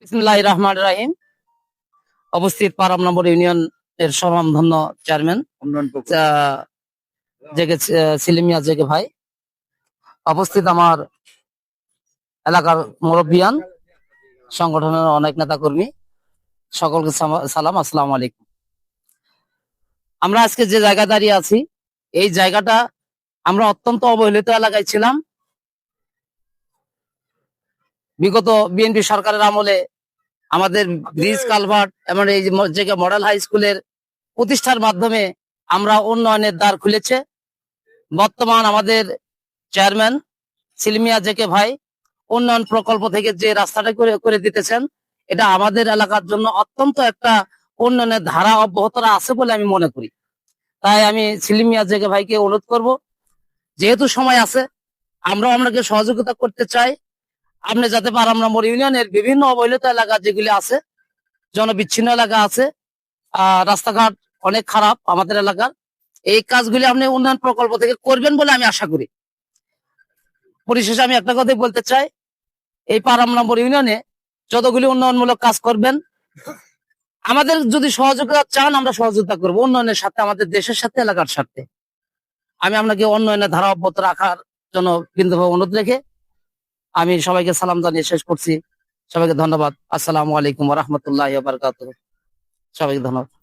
বিসমুল্লাহ রহমান রাহিম। অবস্থিত পারাম নম্বর ইউনিয়ন এর স্বনামধন্য চেয়ারম্যান। জেগে সিলিমিয়া জেগে ভাই। অবস্থিত আমার এলাকার মুরব্বিয়ান সংগঠনের অনেক নেতা কর্মী সকলকে সালাম আসসালামু আলাইকুম। আমরা আজকে যে জায়গা দাঁড়িয়ে আছি এই জায়গাটা আমরা অত্যন্ত অবহেলিত এলাকায় ছিলাম। বিগত বিএনপি সরকারের আমলে আমাদের ব্রিজ কালভার্ট এমন এই যে মডেল হাই স্কুলের প্রতিষ্ঠার মাধ্যমে আমরা উন্নয়নের দ্বার খুলেছে। বর্তমান আমাদের চেয়ারম্যান সিলমিয়া জেকে ভাই উন্নয়ন প্রকল্প থেকে যে রাস্তাটা করে করে দিতেছেন, এটা আমাদের এলাকার জন্য অত্যন্ত একটা উন্নয়নের ধারা অব্যাহত আছে বলে আমি মনে করি। তাই আমি সিলিমিয়া জেকে ভাইকে অনুরোধ করব, যেহেতু সময় আছে, আমরাও আপনাকে সহযোগিতা করতে চাই। আপনি যাতে পারাম নম্বর ইউনিয়নের বিভিন্ন অবহেলিত এলাকা যেগুলি আছে, জনবিচ্ছিন্ন এলাকা আছে রাস্তাঘাট অনেক খারাপ আমাদের এলাকার, এই কাজগুলি আপনি উন্নয়ন প্রকল্প থেকে করবেন বলে আমি আশা করি। পরিশেষে আমি একটা কথাই বলতে চাই, এই পারাম নম্বর ইউনিয়নে যতগুলি উন্নয়নমূলক কাজ করবেন, আমাদের যদি সহযোগিতা চান, আমরা সহযোগিতা করব উন্নয়নের সাথে আমাদের দেশের সাথে এলাকার সাথে আমি আপনাকে উন্নয়নের ধারা রাখার জন্য কিন্তু অনুরোধ রেখে আমি সবাইকে সালাম জানিয়ে শেষ করছি। সবাইকে ধন্যবাদ। আসসালামু আলাইকুম রহমতুল্লাহ সবাইকে ধন্যবাদ।